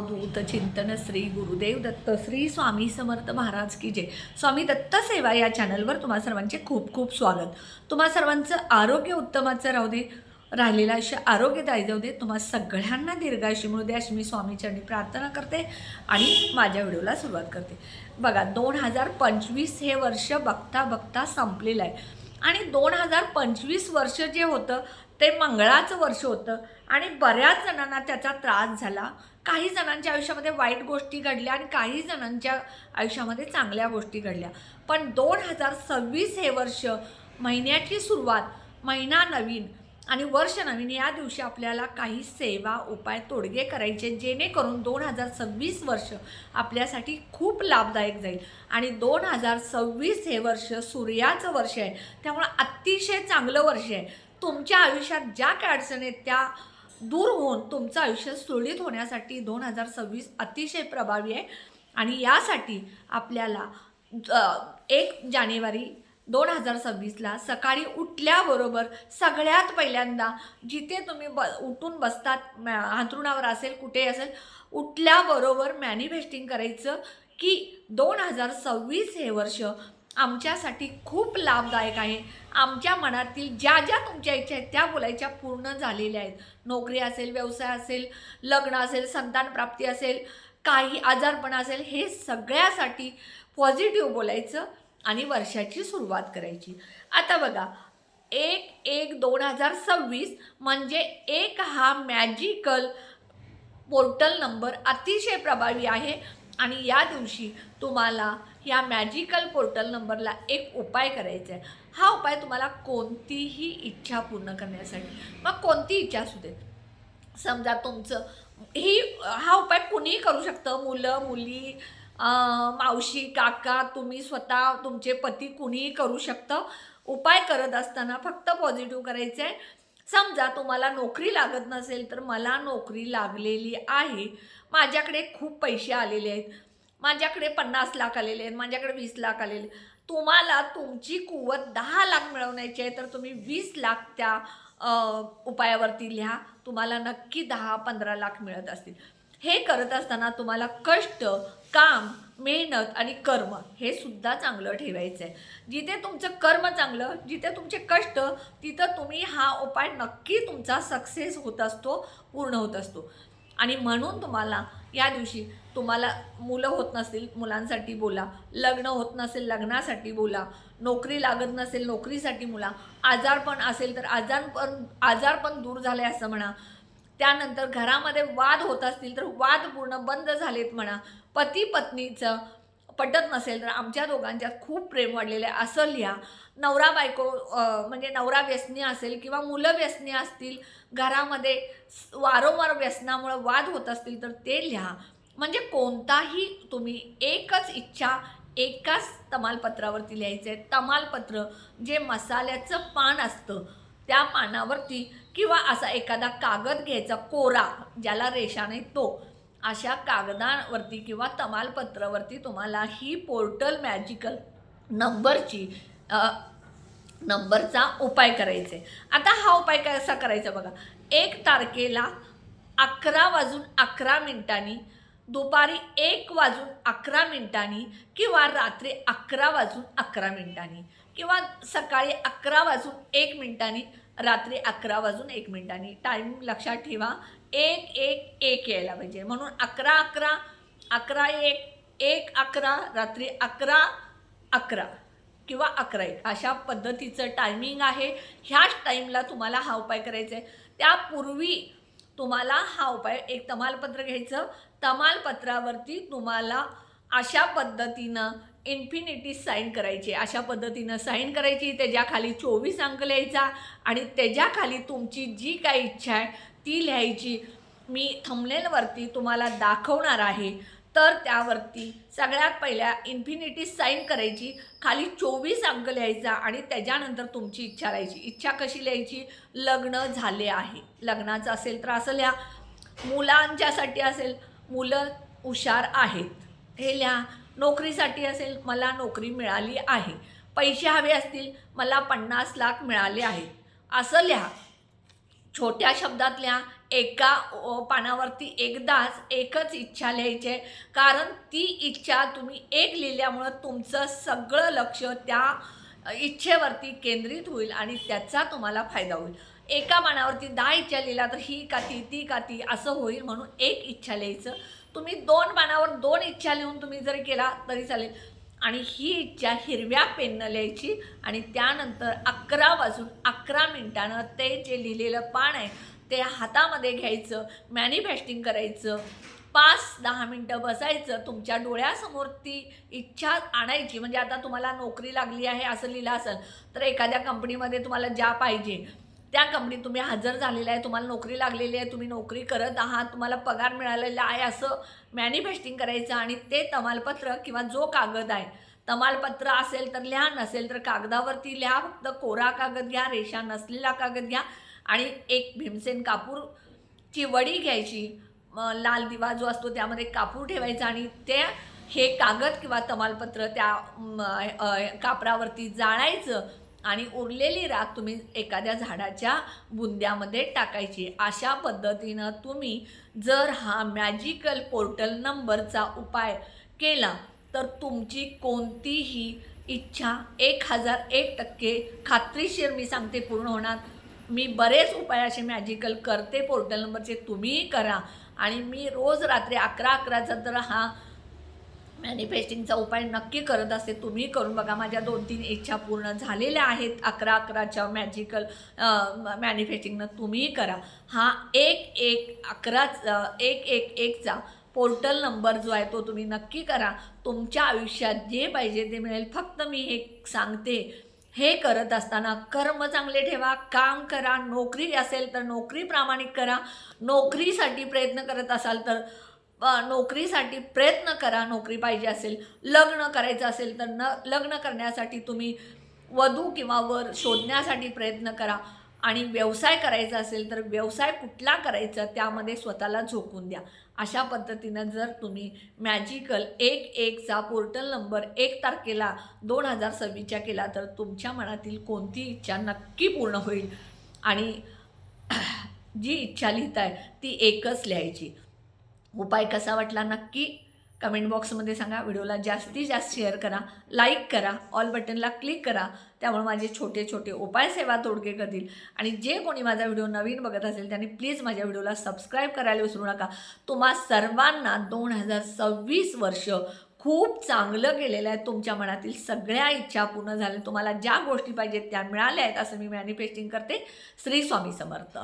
दूत चिंतन श्री गुरुदेव दत्त श्री स्वामी समर्थ महाराज की जय. स्वामी दत्त सेवा या चॅनलवर तुम्हा सर्वांचे खूप खूप स्वागत. तुम्हा सर्वांचं आरोग्य उत्तमाचं राहू दे राहिलेलं आयुष्य आरोग्यदायी जाऊ दे. तुम्हा सगळ्यांना दीर्घायुष्य मिळू दे अशी मी स्वामीचरणी प्रार्थना करते आणि माझ्या व्हिडिओला सुरुवात करते. बघा दोन हजार पंचवीस हे वर्ष बघता बघता संपलेलं आहे. आणि दोन हजार पंचवीस वर्ष जे होतं ते मंगळाचं वर्ष होतं आणि बऱ्याच जणांना त्याचा त्रास झाला. काही जणांच्या आयुष्यामध्ये वाईट गोष्टी घडल्या आणि काही जणांच्या आयुष्यामध्ये चांगल्या गोष्टी घडल्या. पण दोन हजार सव्वीस हे वर्ष महिन्याची सुरुवात महिना नवीन आणि वर्ष नवीन या दिवशी आपल्याला काही सेवा उपाय तोडगे करायचे जेणेकरून दोन हजार सव्वीस वर्ष आपल्यासाठी खूप लाभदायक जाईल. आणि दोन हजार सव्वीस हे वर्ष सूर्याचं वर्ष आहे. त्यामुळं अतिशय चांगलं वर्ष आहे. तुमच्या आयुष्यात ज्या काय अडचणी आहेत त्या दूर होऊन तुमचं आयुष्य सुरळीत होण्यासाठी दोन हजार सव्वीस अतिशय प्रभावी आहे. आणि यासाठी आपल्याला एक जानेवारी दोन हजार सव्वीसला सकाळी उठल्याबरोबर सगळ्यात पहिल्यांदा जिथे तुम्ही ब उठून बसतात मॅ- अंथरुणावर असेल कुठे असेल उठल्याबरोबर मॅनिफेस्टिंग करायचं की दोन हजार सव्वीस हे वर्ष आमच्यासाठी खूप लाभदायक आहे. आमच्या मनातील ज्या ज्या तुमच्या इच्छा आहेत त्या बोलायच्या पूर्ण झालेल्या आहेत. नोकरी असेल व्यवसाय असेल लग्न असेल संतानप्राप्ती असेल काही आजारपण असेल हे सगळ्यासाठी पॉझिटिव्ह बोलायचं आणि वर्षाची सुरुवात करायची. आता बघा एक एक दोन हजार सव्वीस म्हणजे एक हा मॅजिकल पोर्टल नंबर अतिशय प्रभावी आहे. आणि या दिवशी तुम्हाला या मॅजिकल पोर्टल नंबरला एक उपाय करायचा आहे. हा उपाय तुम्हाला कोणतीही इच्छा पूर्ण करण्यासाठी मग कोणती इच्छा असू देत? समजा तुमचं ही हा उपाय कुणीही करू शकतं. मुलं मुली मावशी काका तुम्ही स्वतः तुमचे पती कुणीही करू शकतं. उपाय करत असताना फक्त पॉझिटिव्ह करायचं आहे समजा तुम्हाला नोकरी लागत नसेल तर मला नोकरी लागलेली आहे. माझ्याकडे खूप पैसे आलेले आहेत. माझ्याकडे पन्नास लाख आलेले आहेत. माझ्याकडे वीस लाख आलेले आहेत. तुम्हाला तुमची कुवत दहा लाख मिळवण्याची आहे तर तुम्ही वीस लाख त्या उपायावरती लिहा. तुम्हाला नक्की दहा पंधरा लाख मिळत असतील. हे करत असताना तुम्हाला कष्ट काम मेहनत आणि कर्म हे सुद्धा चांगलं ठेवायचं आहे जिथे तुमचं कर्म चांगलं जिथे तुमचे कष्ट तिथं तुम्ही हा उपाय नक्की तुमचा सक्सेस होत असतो पूर्ण होत असतो. आणि म्हणून तुम्हाला या दिवशी तुम्हाला मुलं होत नसतील मुलांसाठी बोला लग्न होत नसेल लग्नासाठी बोला नोकरी लागत नसेल नोकरीसाठी बोला आजारपण असेल तर आजारपण आजारपण दूर झाले असं म्हणा. त्यानंतर घरामध्ये वाद होत असतील तर वाद पूर्ण बंद झालेत म्हणा. पती पत्नीचं पटत नसेल तर आमच्या दोघांच्यात खूप प्रेम वाढलेलं आहे. असं लिहा. नवरा बायको म्हणजे नवरा व्यसनी असेल किंवा मुलं व्यसनी असतील घरामध्ये वारंवार व्यसनामुळं वाद होत असतील तर ते लिहा. म्हणजे कोणताही तुम्ही एकच इच्छा एकाच तमालपत्रावरती लिहायचं आहे तमालपत्र जे मसाल्याचं पान असतं त्या पानावरती किंवा असा एखादा कागद घ्यायचा कोरा ज्याला रेषा नाही तो अशा कागदावरती किंवा तमालपत्रावरती तुम्हाला ही पोर्टल मॅजिकल नंबरची नंबरचा उपाय करायचा. आहे आता हा उपाय कसा करायचा बघा. एक तारखेला अकरा वाजून अकरा मिनिटांनी दुपारी एक वाजून अकरा मिनिटांनी किंवा रात्री अकरा वाजून अकरा मिनिटांनी किंवा सकाळी अकरा वाजून एक मिनिटांनी रात्री अकरा वाजून एक मिनिटांनी टाईम लक्षात ठेवा एक एक एक यायला पाहिजे. म्हणून अकरा अकरा अकरा एक एक अकरा रात्री अकरा अकरा किंवा अकरा एक. अशा पद्धतीचं टायमिंग आहे. ह्याच टाईमला तुम्हाला हा उपाय करायचा आहे. त्यापूर्वी तुम्हाला हा उपाय एक तमालपत्र घ्यायचं. तमालपत्रावरती तुम्हाला अशा पद्धतीनं इन्फिनिटी साईन करायची. अशा पद्धतीनं साईन करायची. त्याच्याखाली चोवीस अंक लिहायचा आणि त्याच्याखाली तुमची जी काही इच्छा आहे ती लिहायची. मी थंबनेलवरती तुम्हाला दाखवणार आहे. तर त्यावरती सगळ्यात पहिल्या इन्फिनिटी साईन करायची. खाली चोवीस अंक लिहायचा आणि त्याच्यानंतर तुमची इच्छा लिहायची इच्छा कशी लिहायची? लग्न झाले आहे. लग्नाचं असेल तर असं लिहा. मुलांच्यासाठी असेल. मुलं हुशार आहेत. हे लिहा. नोकरीसाठी असेल मला नोकरी मिळाली आहे. पैसे हवे असतील मला पन्नास लाख मिळाले आहेत. असं लिहा. छोट्या शब्दात लिहा एका पानावरती एकदाच एकच इच्छा लिहायची आहे. कारण ती इच्छा तुम्ही एक लिहिल्यामुळं तुमचं सगळं लक्ष त्या इच्छेवरती केंद्रित होईल आणि त्याचा तुम्हाला फायदा होईल. एका बाणावरती दहा इच्छा लिहिला तर ही काती ती काती असं होईल म्हणून एक इच्छा लिहायचं. तुम्ही दोन बाणावर दोन इच्छा लिहून तुम्ही जरी केला तरी चालेल. आणि ही इच्छा हिरव्या पेननं लिहायची आणि त्यानंतर अकरा वाजून अकरा मिनिटानं ते जे लिहिलेलं पान आहे ते हातामध्ये घ्यायचं मॅनिफेस्टिंग करायचं. पाच दहा मिनटं बसायचं तुमच्या डोळ्यासमोर ती इच्छा आणायची. म्हणजे आता तुम्हाला नोकरी लागली आहे असं लिहिलं असेल तर एखाद्या कंपनीमध्ये तुम्हाला ज्या पाहिजे त्या कंपनीत तुम्ही हजर झालेला आहे तुम्हाला नोकरी लागलेली आहे तुम्ही नोकरी करत आहात तुम्हाला पगार मिळालेला आहे असं मॅनिफेस्टिंग करायचं आणि ते तमालपत्र किंवा जो कागद आहे तमालपत्र असेल तर लिहा नसेल तर कागदावरती लिहा फक्त कोरा कागद घ्या रेषा नसलेला कागद घ्या आणि एक भीमसेन कापूरची वडी घ्यायची लाल दिवा जो असतो त्यामध्ये कापूर ठेवायचा आणि ते हे कागद किंवा तमालपत्र त्या कापरावरती जाळायचं आणि उरलेली राख तुम्ही एखाद्या झाडाच्या बुंद्यामध्ये टाकायची. अशा पद्धतीनं तुम्ही जर हा मॅजिकल पोर्टल नंबरचा उपाय केला तर तुमची कोणतीही इच्छा एक हजार एक टक्के खात्रीशीर मी सांगते पूर्ण होणार. मी बरेच उपाय असे मॅजिकल करते पोर्टल नंबरचे तुम्हीही करा. आणि मी रोज रात्री अकरा अकराचा तर हा मॅनिफेस्टिंगचा उपाय नक्की करत असते. तुम्ही करून बघा. माझ्या दोन तीन इच्छा पूर्ण झालेल्या आहेत. अकरा अकराच्या मॅजिकल मॅनिफेस्टिंगनं तुम्हीही करा. हा एक एक अकराच एक एक एकचा पोर्टल नंबर जो आहे तो तुम्ही नक्की करा. तुमच्या आयुष्यात जे पाहिजे ते मिळेल. फक्त मी हे सांगते. हे करत असताना कर्म चांगले ठेवा. काम करा. नोकरी असेल तर नोकरी प्रामाणिक करा. नोकरीसाठी प्रयत्न करत असाल तर नोकरीसाठी प्रयत्न करा नोकरी पाहिजे असेल लग्न करायचं असेल तर न लग्न करण्यासाठी तुम्ही वधू किंवा वर शोधण्यासाठी प्रयत्न करा. आणि व्यवसाय करायचा असेल तर व्यवसाय कुठला करायचा त्यामध्ये स्वतःला झोकून द्या. अशा पद्धतीनं जर तुम्ही मॅजिकल एक एकचा पोर्टल नंबर एक तारखेला दोन हजार सव्वीसच्या केला तर तुमच्या मनातील कोणती इच्छा नक्की पूर्ण होईल. आणि जी इच्छा लिहिताय ती एकच लिहायची. उपाय कसा वाटला नक्की कमेंट बॉक्समध्ये सांगा. व्हिडिओला जास्तीत जास्त शेअर करा. लाईक करा. ऑल बटनला क्लिक करा. त्यामुळे माझे छोटे छोटे उपाय सेवा तोडगे करतील. आणि जे कोणी माझा व्हिडिओ नवीन बघत असेल त्यांनी प्लीज माझ्या व्हिडिओला सबस्क्राईब करायला विसरू नका. तुम्हा सर्वांना दोन हजार सव्वीस वर्ष खूप चांगलं गेलेलं आहे. तुमच्या मनातील सगळ्या इच्छा पूर्ण झाल्या. तुम्हाला ज्या गोष्टी पाहिजेत त्या मिळाल्या आहेत असं मी मॅनिफेस्टिंग करते. श्री स्वामी समर्थ.